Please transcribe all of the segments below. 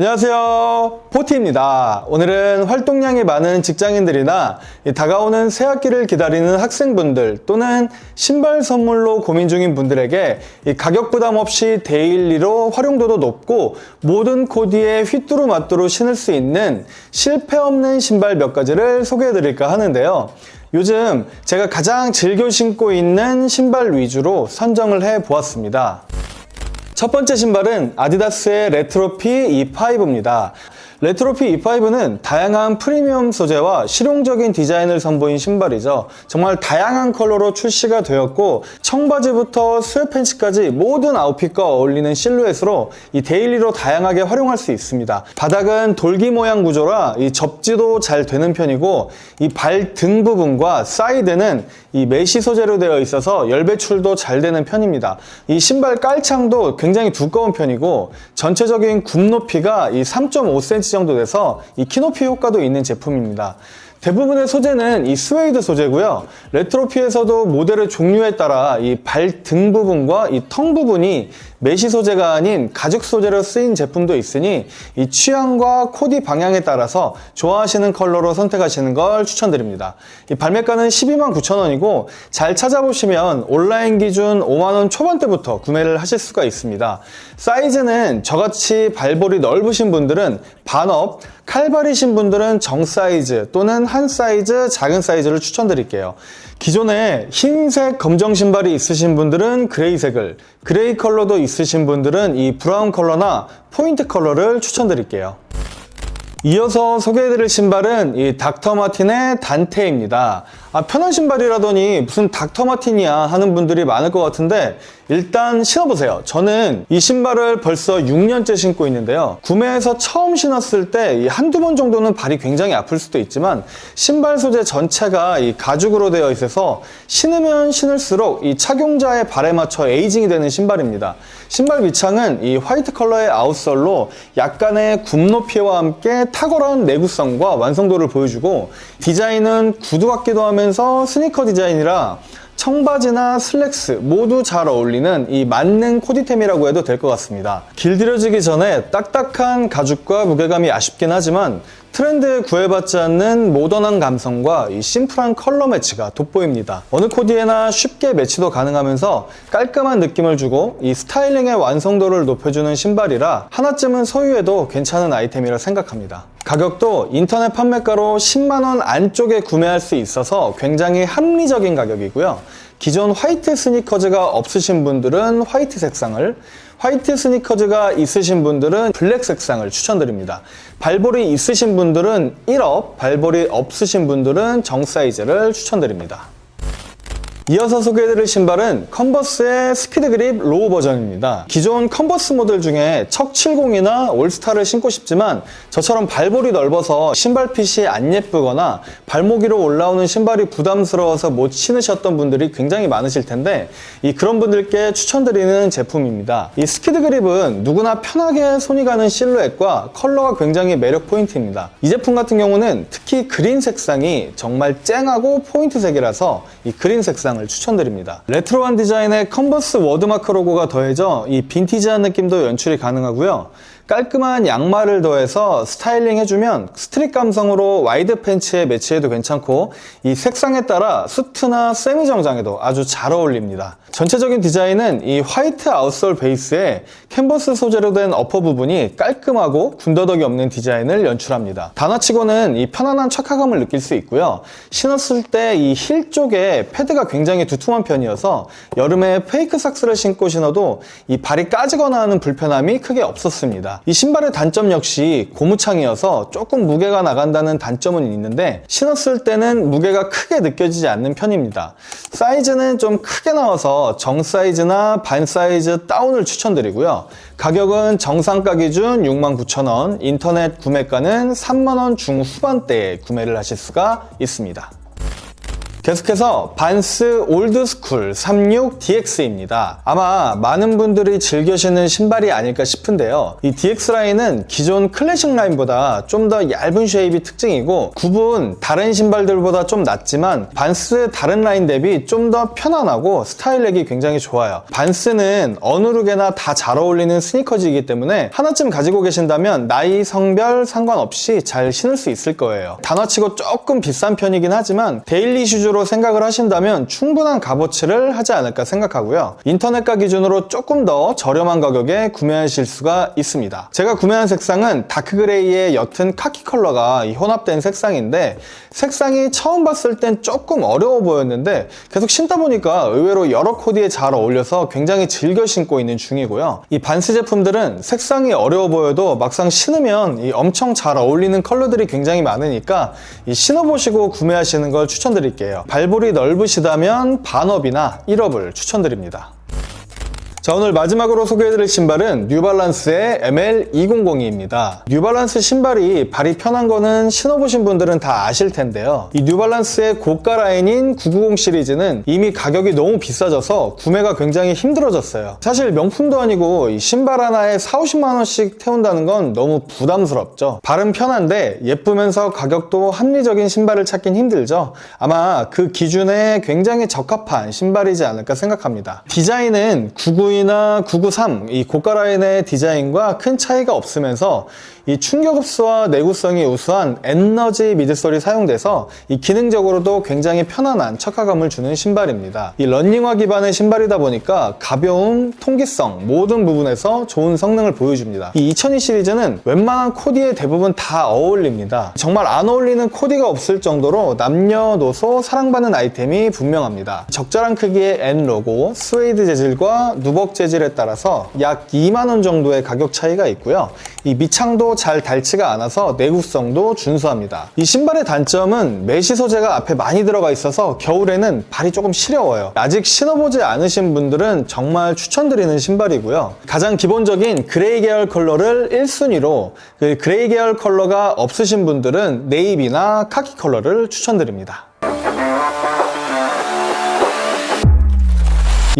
안녕하세요. 포티입니다. 오늘은 활동량이 많은 직장인들이나 이 다가오는 새학기를 기다리는 학생분들 또는 신발 선물로 고민 중인 분들에게 이 가격 부담 없이 데일리로 활용도도 높고 모든 코디에 휘뚜루마뚜루 신을 수 있는 실패 없는 신발 몇 가지를 소개해 드릴까 하는데요. 요즘 제가 가장 즐겨 신고 있는 신발 위주로 선정을 해 보았습니다. 첫 번째 신발은 아디다스의 레트로피 E5입니다. 레트로피 E5는 다양한 프리미엄 소재와 실용적인 디자인을 선보인 신발이죠. 정말 다양한 컬러로 출시가 되었고 청바지부터 스웨팬츠까지 모든 아웃핏과 어울리는 실루엣으로 이 데일리로 다양하게 활용할 수 있습니다. 바닥은 돌기 모양 구조라 이 접지도 잘 되는 편이고 이 발 등 부분과 사이드는 이 메쉬 소재로 되어 있어서 열 배출도 잘 되는 편입니다. 이 신발 깔창도 굉장히 두꺼운 편이고 전체적인 굽 높이가 이 3.5cm 정도 돼서 이 키높이 효과도 있는 제품입니다. 대부분의 소재는 이 스웨이드 소재고요. 레트로피에서도 모델의 종류에 따라 이 발 등 부분과 이텅 부분이 메시 소재가 아닌 가죽 소재로 쓰인 제품도 있으니 이 취향과 코디 방향에 따라서 좋아하시는 컬러로 선택하시는 걸 추천드립니다. 이 발매가는 12만 9천 원이고 잘 찾아보시면 온라인 기준 5만 원 초반대부터 구매를 하실 수가 있습니다. 사이즈는 저같이 발볼이 넓으신 분들은 반업, 칼발이신 분들은 정 사이즈 또는 한 사이즈 작은 사이즈를 추천드릴게요. 기존에 흰색 검정 신발이 있으신 분들은 그레이색을, 그레이 컬러도 있으신 분들은 이 브라운 컬러나 포인트 컬러를 추천드릴게요. 이어서 소개해드릴 신발은 이 닥터 마틴의 단테입니다. 아, 편한 신발이라더니 무슨 닥터 마틴이야 하는 분들이 많을 것 같은데 일단 신어보세요. 저는 이 신발을 벌써 6년째 신고 있는데요. 구매해서 처음 신었을 때이 한두 번 정도는 발이 굉장히 아플 수도 있지만 신발 소재 전체가 이 가죽으로 되어 있어서 신으면 신을수록 이 착용자의 발에 맞춰 에이징이 되는 신발입니다. 신발 밑창은 이 화이트 컬러의 아웃솔로 약간의 굽 높이와 함께 탁월한 내구성과 완성도를 보여주고 디자인은 구두 같기도 하 면서 스니커 디자인이라 청바지나 슬랙스 모두 잘 어울리는 이 만능 코디템이라고 해도 될 것 같습니다. 길들여지기 전에 딱딱한 가죽과 무게감이 아쉽긴 하지만 트렌드에 구애받지 않는 모던한 감성과 이 심플한 컬러 매치가 돋보입니다. 어느 코디에나 쉽게 매치도 가능하면서 깔끔한 느낌을 주고 이 스타일링의 완성도를 높여주는 신발이라 하나쯤은 소유해도 괜찮은 아이템이라 생각합니다. 가격도 인터넷 판매가로 10만원 안쪽에 구매할 수 있어서 굉장히 합리적인 가격이고요. 기존 화이트 스니커즈가 없으신 분들은 화이트 색상을, 화이트 스니커즈가 있으신 분들은 블랙 색상을 추천드립니다. 발볼이 있으신 분들은 1업, 발볼이 없으신 분들은 정 사이즈를 추천드립니다. 이어서 소개해드릴 신발은 컨버스의 스피드 그립 로우 버전입니다. 기존 컨버스 모델 중에 척 70이나 올스타를 신고 싶지만 저처럼 발볼이 넓어서 신발핏이 안 예쁘거나 발목 위로 올라오는 신발이 부담스러워서 못 신으셨던 분들이 굉장히 많으실 텐데 이 그런 분들께 추천드리는 제품입니다. 이 스피드 그립은 누구나 편하게 손이 가는 실루엣과 컬러가 굉장히 매력 포인트입니다. 이 제품 같은 경우는 특히 그린 색상이 정말 쨍하고 포인트 색이라서 이 그린 색상을 추천드립니다. 레트로한 디자인의 컨버스 워드마크 로고가 더해져 이 빈티지한 느낌도 연출이 가능하고요. 깔끔한 양말을 더해서 스타일링 해주면 스트릿 감성으로 와이드 팬츠에 매치해도 괜찮고 이 색상에 따라 수트나 세미 정장에도 아주 잘 어울립니다. 전체적인 디자인은 이 화이트 아웃솔 베이스에 캔버스 소재로 된 어퍼 부분이 깔끔하고 군더더기 없는 디자인을 연출합니다. 단화치고는 이 편안한 착화감을 느낄 수 있고요. 신었을 때 이 힐 쪽에 패드가 굉장히 두툼한 편이어서 여름에 페이크 삭스를 신고 신어도 이 발이 까지거나 하는 불편함이 크게 없었습니다. 이 신발의 단점 역시 고무창이어서 조금 무게가 나간다는 단점은 있는데 신었을 때는 무게가 크게 느껴지지 않는 편입니다. 사이즈는 좀 크게 나와서 정 사이즈나 반 사이즈 다운을 추천드리고요. 가격은 정상가 기준 69,000원, 인터넷 구매가는 3만원 중후반대에 구매를 하실 수가 있습니다. 계속해서 반스 올드스쿨 36DX입니다. 아마 많은 분들이 즐겨 신는 신발이 아닐까 싶은데요. 이 DX 라인은 기존 클래식 라인보다 좀 더 얇은 쉐입이 특징이고 굽은 다른 신발들보다 좀 낮지만 반스 다른 라인 대비 좀 더 편안하고 스타일력이 굉장히 좋아요. 반스는 어느 룩에나 다 잘 어울리는 스니커즈이기 때문에 하나쯤 가지고 계신다면 나이, 성별 상관없이 잘 신을 수 있을 거예요. 단어치고 조금 비싼 편이긴 하지만 데일리 슈즈 로 생각을 하신다면 충분한 값어치를 하지 않을까 생각하고요. 인터넷가 기준으로 조금 더 저렴한 가격에 구매하실 수가 있습니다. 제가 구매한 색상은 다크그레이의 옅은 카키 컬러가 이 혼합된 색상인데 색상이 처음 봤을 땐 조금 어려워 보였는데 계속 신다 보니까 의외로 여러 코디에 잘 어울려서 굉장히 즐겨 신고 있는 중이고요. 이 반스 제품들은 색상이 어려워 보여도 막상 신으면 이 엄청 잘 어울리는 컬러들이 굉장히 많으니까 이 신어보시고 구매하시는 걸 추천드릴게요. 발볼이 넓으시다면 반업이나 1업을 추천드립니다. 자 오늘 마지막으로 소개해드릴 신발은 뉴발란스의 ML200입니다. 뉴발란스 신발이 발이 편한 거는 신어보신 분들은 다 아실 텐데요. 이 뉴발란스의 고가 라인인 990 시리즈는 이미 가격이 너무 비싸져서 구매가 굉장히 힘들어졌어요. 사실 명품도 아니고 이 신발 하나에 4, 50만 원씩 태운다는 건 너무 부담스럽죠. 발은 편한데 예쁘면서 가격도 합리적인 신발을 찾긴 힘들죠. 아마 그 기준에 굉장히 적합한 신발이지 않을까 생각합니다. 디자인은 99이나 993 이 고가 라인의 디자인과 큰 차이가 없으면서 이 충격 흡수와 내구성이 우수한 에너지 미드솔이 사용돼서 이 기능적으로도 굉장히 편안한 척화감을 주는 신발입니다. 이 런닝화 기반의 신발이다 보니까 가벼움, 통기성 모든 부분에서 좋은 성능을 보여줍니다. 이 2002 시리즈는 웬만한 코디에 대부분 다 어울립니다. 정말 안 어울리는 코디가 없을 정도로 남녀노소 사랑받는 아이템이 분명합니다. 적절한 크기의 N 로고, 스웨이드 재질과 누벅 재질에 따라서 약 2만원 정도의 가격 차이가 있고요. 이 밑창도 잘 닳지가 않아서 내구성도 준수합니다. 이 신발의 단점은 메시 소재가 앞에 많이 들어가 있어서 겨울에는 발이 조금 시려워요. 아직 신어보지 않으신 분들은 정말 추천드리는 신발이고요. 가장 기본적인 그레이 계열 컬러를 1순위로 그 그레이 계열 컬러가 없으신 분들은 네이비나 카키 컬러를 추천드립니다.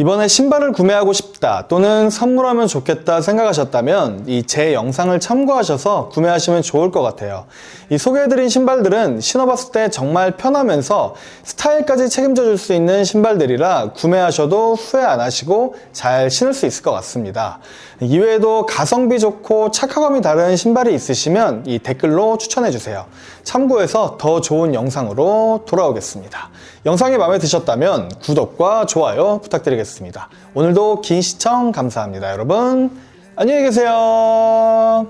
이번에 신발을 구매하고 싶다 또는 선물하면 좋겠다 생각하셨다면 이 제 영상을 참고하셔서 구매하시면 좋을 것 같아요. 이 소개해드린 신발들은 신어봤을 때 정말 편하면서 스타일까지 책임져 줄 수 있는 신발들이라 구매하셔도 후회 안 하시고 잘 신을 수 있을 것 같습니다. 이외에도 가성비 좋고 착화감이 다른 신발이 있으시면 이 댓글로 추천해 주세요. 참고해서 더 좋은 영상으로 돌아오겠습니다. 영상이 마음에 드셨다면 구독과 좋아요 부탁드리겠습니다. 오늘도 긴 시청 감사합니다. 여러분, 안녕히 계세요.